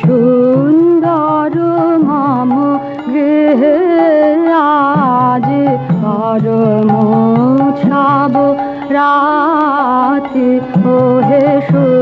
সুন্দর মাম গৃহে আজ পরম ছাব রাতে। ওহে সুন্দর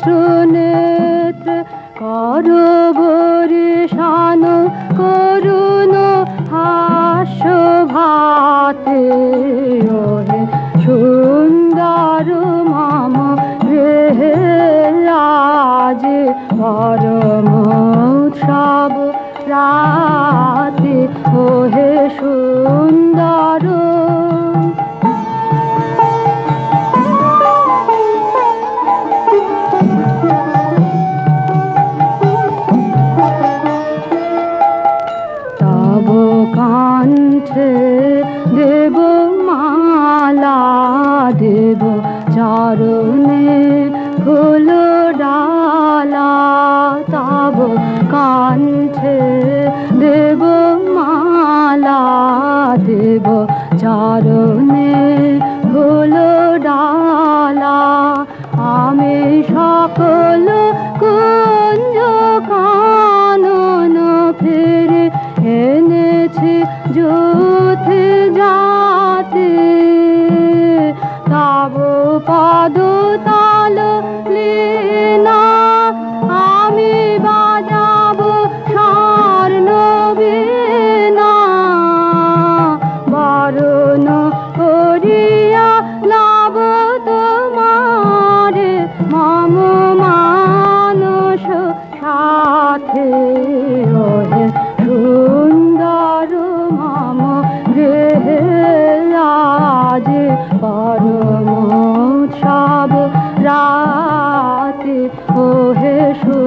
সুনেত্র, কর বরিশান, করুণ হাস্য ভাতে ওহে সুন্দর মাম রে রাজ পরম উৎসব রাতে, ওহে সুন্দর কাণ্ঠে দেব মালা দেব চরণে হলো ডালা। আমি সকল হে সু